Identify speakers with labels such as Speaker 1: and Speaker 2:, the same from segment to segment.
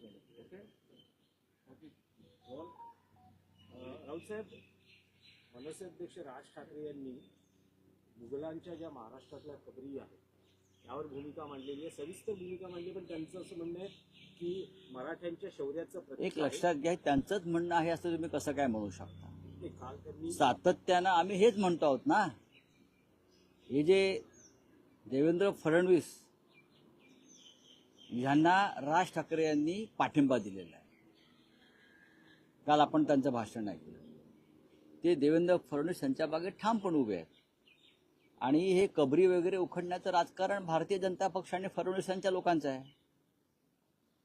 Speaker 1: त्याच्यामध्ये okay okay बोल अं, राऊत साहेब मनसे अध्यक्ष राज ठाकरे यांनी मुघलांच्या ज्या महाराष्ट्रातल्या कबरी आहेत यावर भूमिका मांडलेली आहे सविस्तर भूमिका मांडली पण त्यांचं असं म्हणणं आहे की मराठ्यांच्या शौर्याचं
Speaker 2: एक. लक्षात घ्या त्यांचंच म्हणणं आहे असं तुम्ही कसं काय म्हणू शकता सातत्यानं आम्ही हेच म्हणतो आहोत ना हे जे देवेंद्र फडणवीस ह्यांना राज ठाकरे यांनी पाठिंबा दिलेला आहे. काल आपण त्यांचं भाषण ऐकलं. ते देवेंद्र फडणवीस यांच्या बागे ठामपण उभे आहेत. आणि हे कबरी वगैरे उखडण्याचं राजकारण भारतीय जनता पक्ष आणि फडणवीस यांच्या लोकांचं आहे.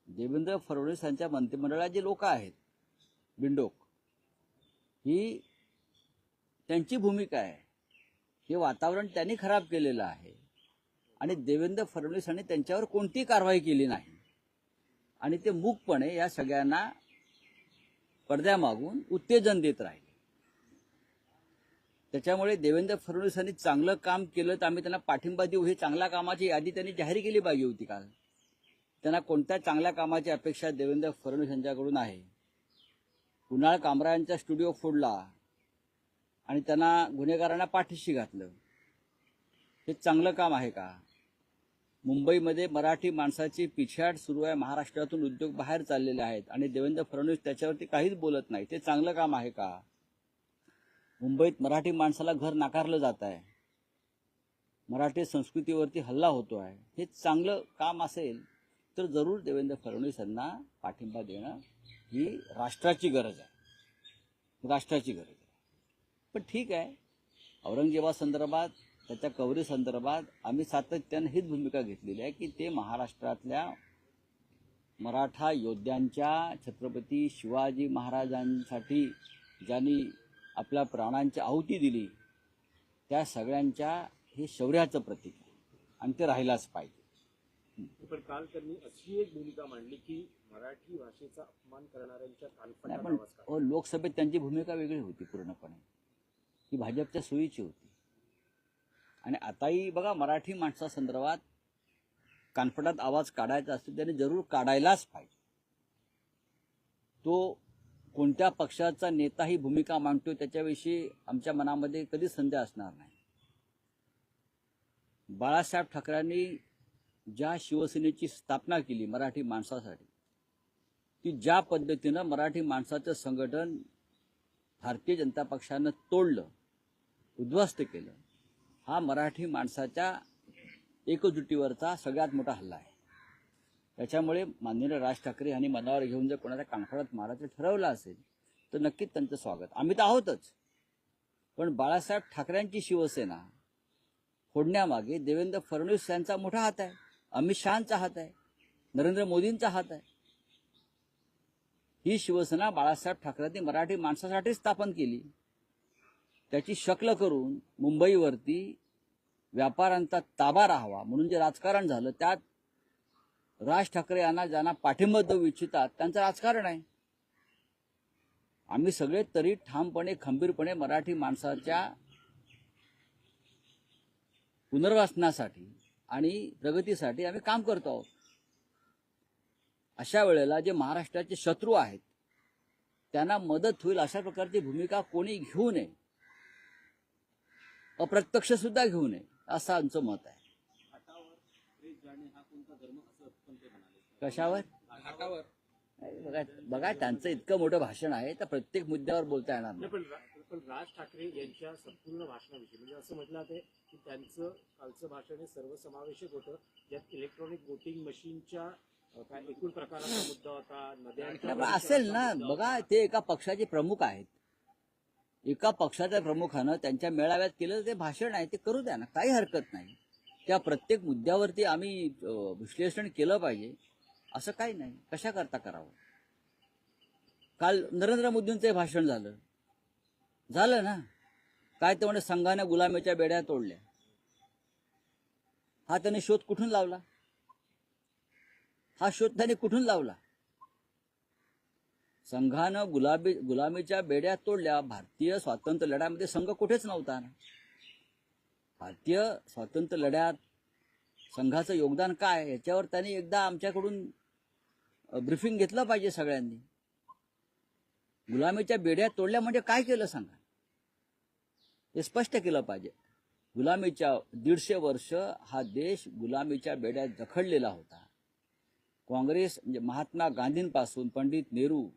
Speaker 2: देवेंद्र फडणवीस यांच्या मंत्रिमंडळात जे लोक आहेत. बिंडोक. ही त्यांची भूमिका आहे. हे वातावरण त्यांनी खराब केलेलं आहे. आणि देवेंद्र फडणवीस यांनी त्यांच्यावर कोणतीही कारवाई केली नाही. आणि ते मूकपणे या सगळ्यांना पडद्यामागून उत्तेजन देत राहिले. त्याच्यामुळे देवेंद्र फडणवीस यांनी चांगलं काम केलं तर आम्ही त्यांना पाठिंबा देऊ. ही चांगल्या कामाची यादी त्यांनी जाहीर केली पाहिजे होती काल. त्यांना कोणत्या चांगल्या कामाची अपेक्षा देवेंद्र फडणवीस यांच्याकडून आहे? कुणाल कामरायांचा स्टुडिओ फोडला आणि त्यांना गुन्हेगारांना पाठीशी घातलं. हे चांगलं काम आहे का? मुंबईमध्ये मराठी माणसाची पिछाड सुरू आहे. महाराष्ट्रातून उद्योग बाहेर चाललेले आहेत आणि देवेंद्र फडणवीस त्याच्यावरती काहीच बोलत नाही. ते चांगलं काम आहे का? मुंबईत मराठी माणसाला घर नाकारलं जात आहे. मराठी संस्कृतीवरती हल्ला होतो आहे. हे चांगलं काम असेल तर जरूर देवेंद्र फडणवीस यांना पाठिंबा देणं ही राष्ट्राची गरज आहे. राष्ट्राची गरज आहे. पण ठीक आहे. औरंगजेबासंदर्भात त्याच्या कवरी संदर्भात आम्ही सातत्यानं हीच भूमिका घेतलेली आहे की ते महाराष्ट्रातल्या मराठा योद्ध्यांच्या छत्रपती शिवाजी महाराजांसाठी ज्यांनी आपल्या प्राणांची आहुती दिली त्या सगळ्यांच्या हे शौर्याचं प्रतीक आहे. आणि ते राहिलाच पाहिजे.
Speaker 1: पण काल त्यांनी अशी एक भूमिका मांडली की मराठी भाषेचा अपमान करणाऱ्यांच्या
Speaker 2: लोकसभेत त्यांची भूमिका वेगळी होती पूर्णपणे. ही भाजपच्या सोयीची होती. आणि आताही बघा मराठी माणसासंदर्भात कानफटात आवाज काढायचा असतो त्याने जरूर काढायलाच पाहिजे. तो कोणत्या पक्षाचा नेता ही भूमिका मांडतो त्याच्याविषयी आमच्या मनामध्ये कधीच संदेह असणार नाही. बाळासाहेब ठाकरेंनी ज्या शिवसेनेची स्थापना केली मराठी माणसासाठी ती ज्या पद्धतीनं मराठी माणसाचं संघटन भारतीय जनता पक्षानं तोडलं उद्ध्वस्त केलं हा मराठी माणसाच्या एकजुटीवरचा सगळ्यात मोठा हल्ला आहे. त्याच्यामुळे माननीय राज ठाकरे यांनी मनावर घेऊन जर कोणाच्या कानफडात मारायचं ठरवलं असेल तर नक्कीच त्यांचं स्वागत. आम्ही तर आहोतच. पण बाळासाहेब ठाकरेंची शिवसेना फोडण्यामागे देवेंद्र फडणवीस यांचा मोठा हात आहे अमित शहाचा हात आहे नरेंद्र मोदींचा हात आहे. ही शिवसेना बाळासाहेब ठाकरेंनी मराठी माणसासाठी स्थापन केली. त्याची शक्ल करून मुंबईवरती व्यापाऱ्यांचा ताबा राहावा. म्हणून जे राजकारण झालं त्यात राज ठाकरे यांना ज्यांना पाठिंबा देऊ इच्छितात त्यांचं राजकारण आहे. आम्ही सगळे तरी ठामपणे खंबीरपणे मराठी माणसाच्या पुनर्वासनासाठी आणि प्रगतीसाठी आम्ही काम करतो आहोत. अशा वेळेला जे महाराष्ट्राचे शत्रू आहेत त्यांना मदत होईल अशा प्रकारची भूमिका कोणी घेऊ नये. अप्रत्यक्ष सुद्धा घेऊ नये असं आमचं मत आहे. कशावर? बघा बघा त्यांचं इतकं मोठं भाषण आहे तर प्रत्येक मुद्द्यावर बोलता येणार
Speaker 1: नाही. पण राज ठाकरे यांच्या संपूर्ण भाषणाविषयी म्हणजे असं म्हटलं आहे की त्यांचं कालचं भाषण हे सर्वसमावेशक होतं. ज्यात इलेक्ट्रॉनिक वोटिंग मशीनच्या एकूण प्रकाराचा मुद्दा होता
Speaker 2: पण असेल ना बघा ते एका पक्षाचे प्रमुख आहेत. एका पक्षाच्या प्रमुखानं त्यांच्या मेळाव्यात केलं ते भाषण आहे ते करू द्या ना काही हरकत नाही. त्या प्रत्येक मुद्द्यावरती आम्ही विश्लेषण केलं पाहिजे असं काही नाही. कशा करता करावं? काल नरेंद्र मोदींचं भाषण झालं. झालं ना? काय ते म्हणे संघाने गुलामीच्या बेड्या तोडल्या. हा त्याने शोध कुठून लावला? हा शोध त्याने कुठून लावला? संघानं गुलाबी गुलामीच्या बेड्या तोडल्या. भारतीय स्वातंत्र्य लढ्यामध्ये संघ कुठेच नव्हता ना. भारतीय स्वातंत्र्य लढ्यात संघाचं योगदान काय? याच्यावर त्यांनी एकदा आमच्याकडून ब्रिफिंग घेतलं पाहिजे सगळ्यांनी. गुलामीच्या बेड्या तोडल्या म्हणजे काय केलं सांगा? हे स्पष्ट केलं पाहिजे. गुलामीच्या दीडशे वर्ष हा देश गुलामीच्या बेड्यात जखडलेला होता. काँग्रेस म्हणजे महात्मा गांधींपासून पंडित नेहरू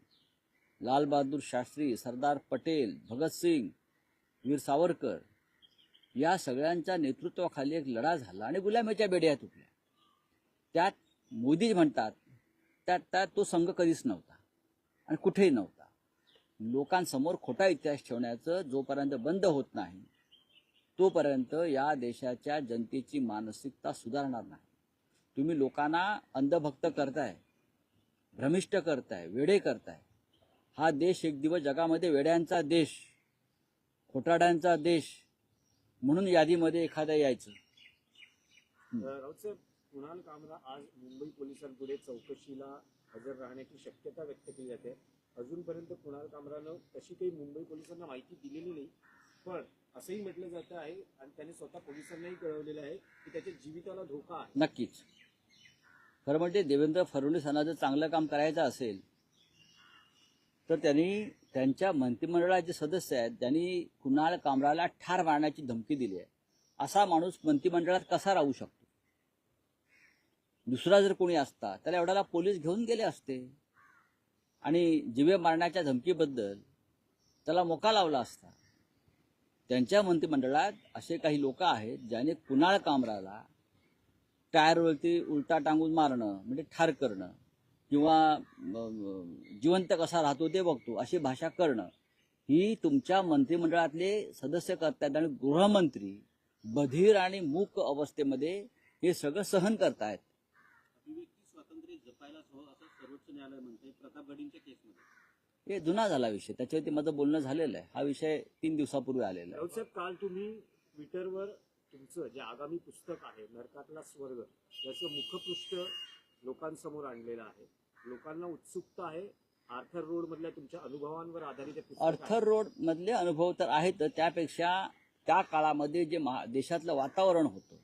Speaker 2: लालबहादूर शास्त्री सरदार पटेल भगतसिंग वीर सावरकर या सगळ्यांच्या नेतृत्वाखाली एक लढा झाला आणि गुलामीच्या बेड्या तुटल्या. त्यात मोदी म्हणतात त्यात त्यात तो संघ कधीच नव्हता आणि कुठेही नव्हता. लोकांसमोर खोटा इतिहास ठेवण्याचं जोपर्यंत बंद होत नाही तोपर्यंत या देशाच्या जनतेची मानसिकता सुधारणार नाही. तुम्ही लोकांना अंधभक्त करताय भ्रमिष्ट करताय वेडे करताय. हा देश एक दिवस जगामध्ये वेड्यांचा देश खोटाड्यांचा देश म्हणून यादीमध्ये एखादा यायचं.
Speaker 1: कुणाल कामरा आज मुंबई पोलिसांपुढे चौकशीला हजर राहण्याची शक्यता व्यक्त केली जाते. अजूनपर्यंत कुणाल कामरानं तशी काही मुंबई पोलिसांना माहिती दिलेली नाही पण असंही म्हटलं जातं आहे आणि त्याने स्वतः पोलिसांनाही कळवलेलं आहे की त्याच्या जीविताला धोका आहे.
Speaker 2: नक्कीच. खरं म्हणजे देवेंद्र फडणवीसांना जर चांगलं काम करायचं असेल तर त्यांनी त्यांच्या मंत्रिमंडळाचे सदस्य आहेत त्यांनी कुणाल कामराला ठार मारण्याची धमकी दिली आहे. असा माणूस मंत्रिमंडळात कसा राहू शकतो? दुसरा जर कोणी असता त्याला एवढ्याला पोलीस घेऊन गेले असते आणि जिवे मारण्याच्या धमकीबद्दल त्याला मोका लावला असता त्यांच्या मंत्रिमंडळात असे काही लोक आहेत ज्याने कुणाल कामराला टायरवरती उलटा टांगून मारणं म्हणजे ठार करणं किंवा जिवंत कसा राहतो ते बघतो अशी भाषा करणं ही तुमच्या मंत्रिमंडळातले सदस्य करतायत आणि गृहमंत्री बधीर आणि मूक अवस्थेमध्ये हे सगळं सहन करतायत.
Speaker 3: स्वातंत्र्य जपायलाच असं सर्वोच्च न्यायालय म्हणते प्रतापगडींच्या केसमध्ये
Speaker 2: हे जुना झाला विषय. त्याच्यावरती माझं बोलणं झालेलं आहे. हा विषय तीन दिवसापूर्वी आलेला आहे.
Speaker 1: काल तुम्ही ट्विटरवर तुमचं जे आगामी पुस्तक आहे नरकातला स्वर्ग याचं मुखपृष्ठ लोकांसमोर आणलेलं आहे. लोकांना उत्सुकता आहे. आर्थर रोड मधल्या तुमच्या अनुभवांवर आधारित आर्थर आहे.
Speaker 2: रोड मधले अनुभव तर आहेत. त्यापेक्षा त्या काळामध्ये जे महा देशातलं वातावरण होतं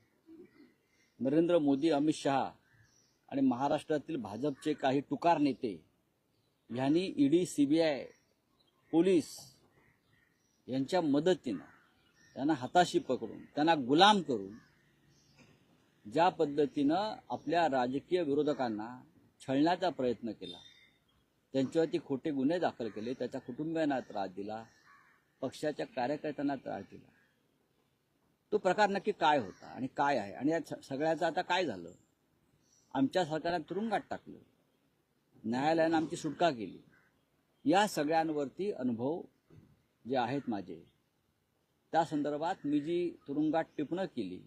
Speaker 2: नरेंद्र मोदी अमित शहा आणि महाराष्ट्रातील भाजपचे काही टुकार नेते ह्यांनी ईडी सीबीआय पोलीस यांच्या मदतीनं त्यांना हाताशी पकडून त्यांना गुलाम करून ज्या पद्धतीनं आपल्या राजकीय विरोधकांना छळण्याचा प्रयत्न केला त्यांच्यावरती खोटे गुन्हे दाखल केले त्याच्या कुटुंबियांना त्रास दिला पक्षाच्या कार्यकर्त्यांना त्रास दिला तो प्रकार नक्की काय होता आणि काय आहे? आणि या सगळ्याचं आता काय झालं? आमच्या सरकारने तुरुंगात टाकलं न्यायालयानं आमची सुटका केली. या सगळ्यांवरती अनुभव जे आहेत माझे त्या संदर्भात मी जी तुरुंगात टिपणं केली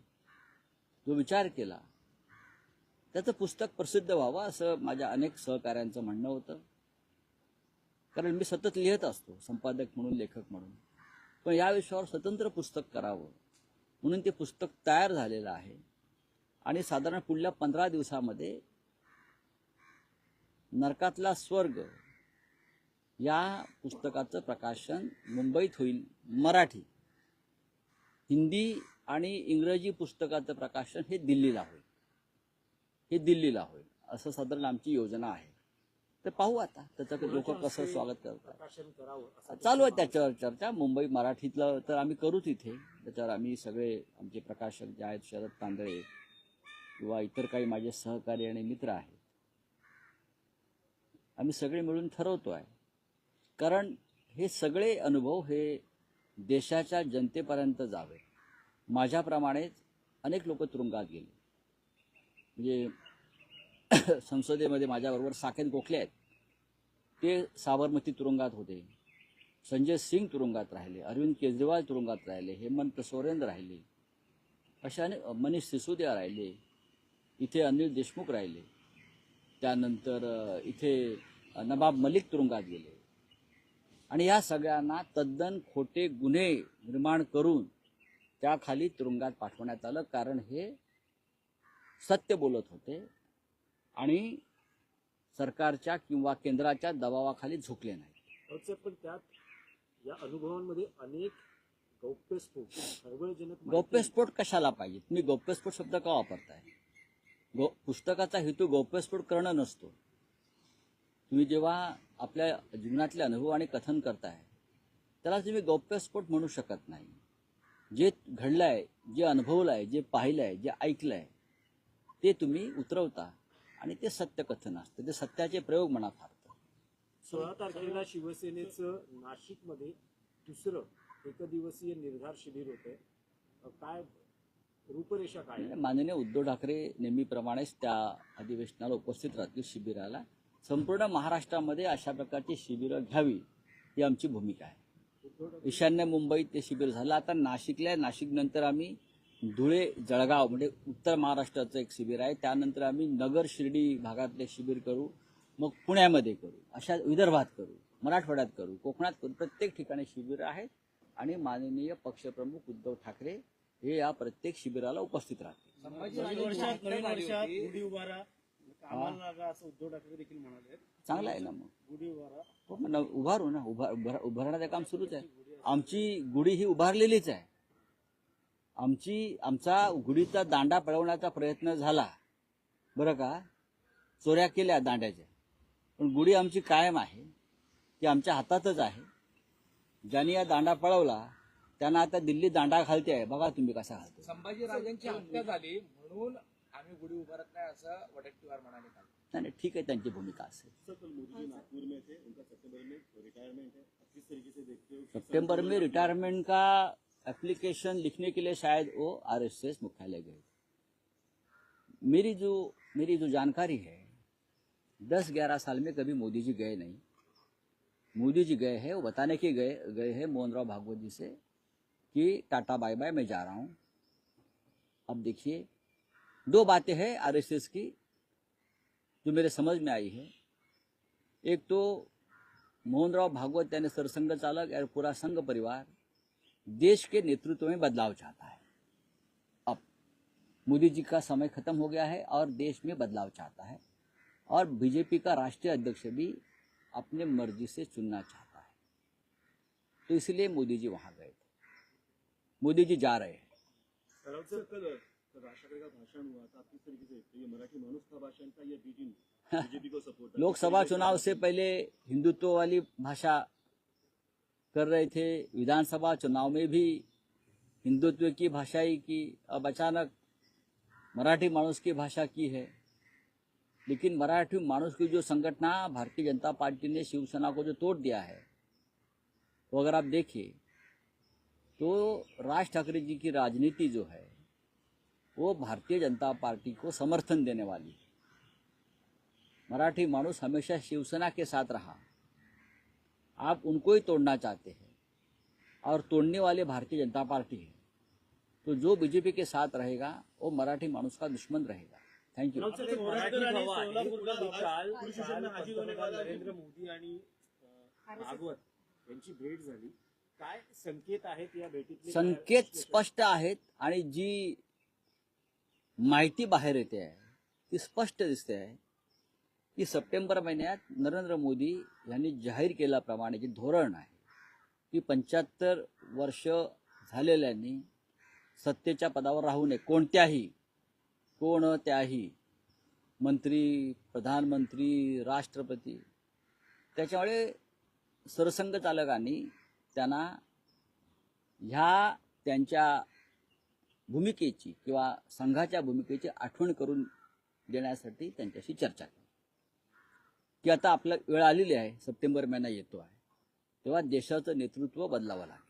Speaker 2: जो विचार केला त्याचं पुस्तक प्रसिद्ध व्हावं असं माझ्या अनेक सहकाऱ्यांचं म्हणणं होतं. कारण मी सतत लिहित असतो संपादक म्हणून लेखक म्हणून. पण या विषयावर स्वतंत्र पुस्तक करावं म्हणून ते पुस्तक तयार झालेलं आहे. आणि साधारण पुढल्या पंधरा दिवसामध्ये नरकातला स्वर्ग या पुस्तकाचं प्रकाशन मुंबईत होईल मराठी. हिंदी आणि इंग्रजी पुस्तकाचं प्रकाशन हे दिल्लीला होईल. हे दिल्लीला होईल. असं साधारण आमची योजना आहे. तर पाहू आता. त्याचं लोक कसं स्वागत करतात. चालू आहे त्याच्यावर चर्चा. मुंबई मराठीतलं तर आम्ही करूच इथे. त्याच्यावर आम्ही सगळे आमचे प्रकाशक जे आहेत शरद तांदळे किंवा इतर काही माझे सहकारी आणि मित्र आहेत आम्ही सगळे मिळून ठरवतो आहे. कारण हे सगळे अनुभव हे देशाच्या जनतेपर्यंत जावे माझ्याप्रमाणेच अनेक लोक तुरुंगात गेले. म्हणजे संसदेमध्ये माझ्याबरोबर साकेत गोखले आहेत. ते साबरमती तुरुंगात होते. संजय सिंग तुरुंगात राहिले. अरविंद केजरीवाल तुरुंगात राहिले. हेमंत सोरेन राहिले. अशाने मनीष सिसोदिया राहिले. इथे अनिल देशमुख राहिले. त्यानंतर इथे नबाब नवाब मलिक तुरुंगात गेले. आणि या सगळ्यांना तद्दन खोटे गुन्हे निर्माण करून त्याखाली तुरुंगात पाठवण्यात आलं कारण हे सत्य बोलत होते आणि सरकारच्या किंवा केंद्राच्या दबावाखाली झुकले नाही
Speaker 1: पण त्यात या अनुभवांमध्ये अनेक गौप्यस्फोट
Speaker 2: गौप्यस्फोट कशाला पाहिजे तुम्ही गौप्यस्फोट शब्द का वापरताय? गौ पुस्तकाचा हेतू गौप्यस्फोट करणं नसतो. तुम्ही जेव्हा आपल्या जीवनातले अनुभव आणि कथन करताय त्याला तुम्ही गौप्यस्फोट म्हणू शकत नाही. जे घडलंय जे अनुभवलंय जे पाहिलंय जे ऐकलंय ते तुम्ही उतरवता आणि ते सत्य कथन असतं. ते सत्याचे प्रयोग मनात हारतं.
Speaker 1: सोळा तारखेला शिवसेनेचं नाशिकमध्ये दुसरं एकदिवसीय निर्धार शिबिर होतंय. अ, काय रूपरेषा काय? आहे?
Speaker 2: माननीय उद्धव ठाकरे नेहमीप्रमाणेच त्या अधिवेशनाला उपस्थित राहतील शिबिराला. संपूर्ण महाराष्ट्रामध्ये अशा प्रकारची शिबिरं घ्यावी ही आमची भूमिका आहे. ईशान्य मुंबईत ते शिबिर झालं. आता नाशिकला आहे. नाशिक नंतर आम्ही धुळे जळगाव म्हणजे उत्तर महाराष्ट्राचं एक शिबिर आहे. त्यानंतर आम्ही नगर शिर्डी भागातले शिबिर करू. मग पुण्यामध्ये करू. अशा विदर्भात करू. मराठवाड्यात करू. कोकणात करू. प्रत्येक ठिकाणी शिबिर आहेत. आणि माननीय पक्षप्रमुख उद्धव ठाकरे हे या प्रत्येक शिबिराला उपस्थित राहतील.
Speaker 1: नवीन वर्षात नवीन वर्षात गुढी उभारा कामाला लागा असं उद्धव ठाकरे देखील म्हणाले
Speaker 2: चांगलं आहे ना मग.
Speaker 1: गुढी उभारा.
Speaker 2: हो मग न- उभारू ना. उभा उभा- उभारण्याचं काम सुरूच आहे. आमची गुढी ही उभारलेलीच आहे. आमची आमचा गुढीचा दांडा पळवण्याचा प्रयत्न झाला. बरं का? चोऱ्या केल्या दांड्याच्या. पण गुढी आमची कायम आहे. ती आमच्या हातातच आहे. ज्यांनी या दांडा पळवला त्यांना आता दिल्ली दांडा घालते आहे. बघा तुम्ही कसा घालतो
Speaker 4: संभाजीराजांची हत्या झाली म्हणून आम्ही गुढी उभारत नाही असं वडेट्टीवार म्हणाले काल.
Speaker 2: नाही नाही, ठीक आहे त्यांची भूमिका असेल.
Speaker 5: सर कल मोदी जी नागपुर में थे उनका सितंबर में रिटायरमेंट है अब किस तरीके से देखते हो कि
Speaker 2: सितंबर में रिटायरमेंट का एप्लीकेशन लिखने के लिए शायद वो आरएसएस मुख्यालय गए। मेरी जो मेरी जो जानकारी है दस ग्यारह साल में कभी मोदी जी गए नहीं। मोदी जी गए हैं वो बताने के गए गए हैं मोहन राव भागवत जी से कि टाटा बाय बाय मैं जा रहा हूँ। अब देखिए दो बातें हैं आरएसएस की, जो मेरे समझ में आई है। एक तो मोहनराव भागवत यानी सरसंघ चालक और पूरा संघ परिवार देश के नेतृत्व में बदलाव चाहता है। अब मोदी जी का समय खत्म हो गया है और देश में बदलाव चाहता है और बीजेपी का राष्ट्रीय अध्यक्ष भी अपने मर्ज़ी से चुनना चाहता है। तो इसलिए मोदी जी वहाँ गए थे। मोदी जी जा रहे हैं।
Speaker 5: राउत सर कल कल राज ठाकरे का भाषण हुआ था किस तरीके से? देखते ये मराठी मानुस का भाषण था या बीजेपी बीजेपी को सपोर्ट
Speaker 2: लोकसभा चुनाव से पहले हिंदुत्व वाली भाषा कर रहे थे विधानसभा चुनाव में भी हिंदुत्व की भाषा ही की अब अचानक मराठी मानुस की भाषा की है। लेकिन मराठी मानुस की जो संगठना भारतीय जनता पार्टी ने शिवसेना को जो तोड़ दिया है वो अगर आप देखिए तो राज ठाकरे जी की राजनीति जो है वो भारतीय जनता पार्टी को समर्थन देने वाली। मराठी मानुस हमेशा शिवसेना के साथ रहा। आप उनको ही तोड़ना चाहते हैं और तोड़ने वाले भारतीय जनता पार्टी है। तो जो बीजेपी के साथ रहेगा वो मराठी मानुस का दुश्मन रहेगा। थैंक यू
Speaker 1: राऊत साहेब, मराठी हवा आहे. काल काल पंतप्रधान नरेंद्र मोदी आणि यांची भेट झाली. काय संकेत आहेत या भेटीतले?
Speaker 2: संकेत स्पष्ट आहेत आणि जी माहिती बाहेर येते आहे. ती स्पष्ट दिसते आहे. की सप्टेंबर महिन्यात नरेंद्र मोदी यांनी जाहीर केल्याप्रमाणे जे धोरण आहे की पंच्याहत्तर वर्ष झालेल्यांनी सत्तेच्या पदावर राहू नये. कोणत्याही कोणत्याही मंत्री प्रधानमंत्री राष्ट्रपती त्याच्यामुळे सरसंघ चालकांनी त्यांना ह्या त्यांच्या भूमिकेची किंवा संघाच्या भूमिकेची आठवण करून देण्यासाठी त्यांच्याशी चर्चा केली. की आता आपला वेळ आलेली आहे सप्टेंबर महिना येतो आहे. तेव्हा देशाचं नेतृत्व बदलावं लागेल.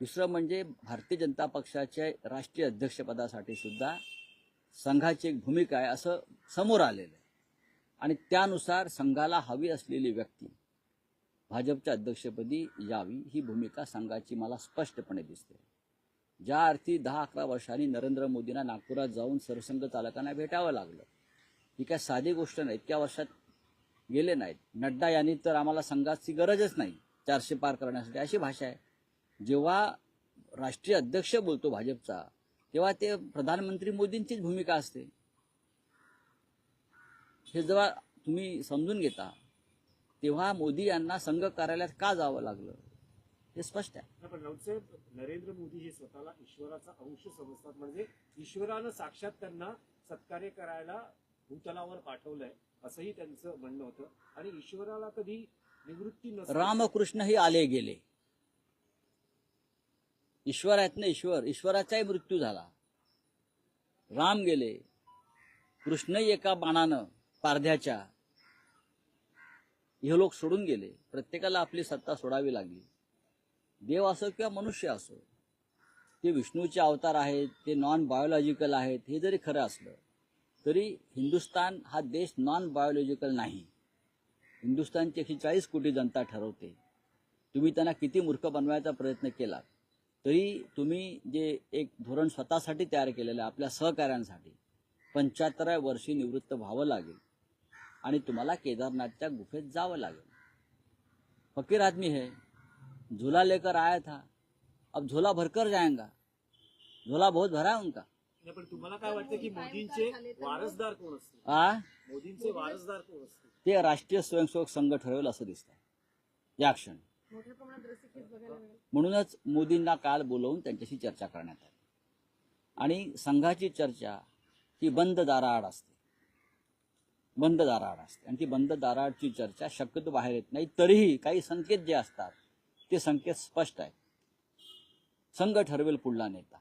Speaker 2: दुसरं म्हणजे भारतीय जनता पक्षाच्या राष्ट्रीय अध्यक्षपदासाठी सुद्धा संघाची एक भूमिका आहे असं समोर आलेलं आहे. आणि त्यानुसार संघाला हवी असलेली व्यक्ती भाजपच्या अध्यक्षपदी यावी ही भूमिका संघाची मला स्पष्टपणे दिसते. ज्या अर्थी दहा अकरा वर्षांनी नरेंद्र मोदींना नागपुरात जाऊन सरसंघ चालकांना भेटावं लागलं. ही काय साधी गोष्ट नाही इतक्या वर्षात गेले नाहीत. नड्डा यांनी तर आम्हाला संघाची गरजच नाही चारशे पार करण्यासाठी. अशी भाषा आहे. जेव्हा राष्ट्रीय अध्यक्ष बोलतो भाजपचा तेव्हा ते प्रधानमंत्री मोदींचीच भूमिका असते. हे जेव्हा तुम्ही समजून घेता तेव्हा मोदी यांना संघ कार्यालयात का जावं लागलं? हे स्पष्ट आहे.
Speaker 1: पण राऊत साहेब नरेंद्र मोदी हे स्वतःला ईश्वराचा अंश समजतात. म्हणजे ईश्वरानं साक्षात त्यांना सत्कार्य करायला भूतलावर पाठवलंय असंही त्यांचं म्हणणं होतं. आणि ईश्वराला कधी निवृत्ती नसते.
Speaker 2: रामकृष्णही आले गेले. ईश्वर आहेत ना ईश्वर. ईश्वराचाही मृत्यू झाला. राम गेले. कृष्णही एका बाणानं पारध्याच्या हे लोक सोडून गेले. प्रत्येकाला आपली सत्ता सोडावी लागली. देव असो किंवा मनुष्य असो ते विष्णूचे अवतार आहेत ते नॉन बायोलॉजिकल आहेत हे जरी खरं असलं तरी हिंदुस्तान हा देश नॉन बायोलॉजिकल नाही. हिंदुस्थानची एकशे चाळीस कोटी जनता ठरवते. तुम्ही त्यांना किती मूर्ख बनवायचा प्रयत्न केला तरी तुम्ही जे एक धोरण स्वतःसाठी तयार केलेलं आहे आपल्या सहकाऱ्यांसाठी पंच्याहत्तराव्या वर्षी निवृत्त व्हावं लागेल. आणि तुम्हाला केदारनाथच्या गुफेत जावं लागेल. फकीर आदमी हे. झोला लेकर आया था। अब झोला भरकर जाएगा। झोला बहुत भरा है उनका।
Speaker 1: पण तुम्हाला काय वाटतं की मोदींचे वारसदार कोण असतील?
Speaker 2: आ?
Speaker 1: मोदींचे वारसदार कोण असतील?
Speaker 2: ते राष्ट्रीय स्वयंसेवक संघ ठरवेल असं दिसतंय. या क्षणी. म्हणूनच मोदींना काल बोलवून त्यांच्याशी चर्चा करण्यात आली. आणि संघाची चर्चा ही बंद दाराआड असते. बंद दाराआड असते. आणि ती बंद दाराआडची चर्चा शक्यतो बाहेर येत नाही. तरीही काही संकेत जे असतात ते संकेत स्पष्ट आहेत संघ ठरवेल पुढला नेता.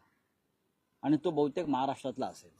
Speaker 2: आणि तो बहुतेक महाराष्ट्रातला असेल.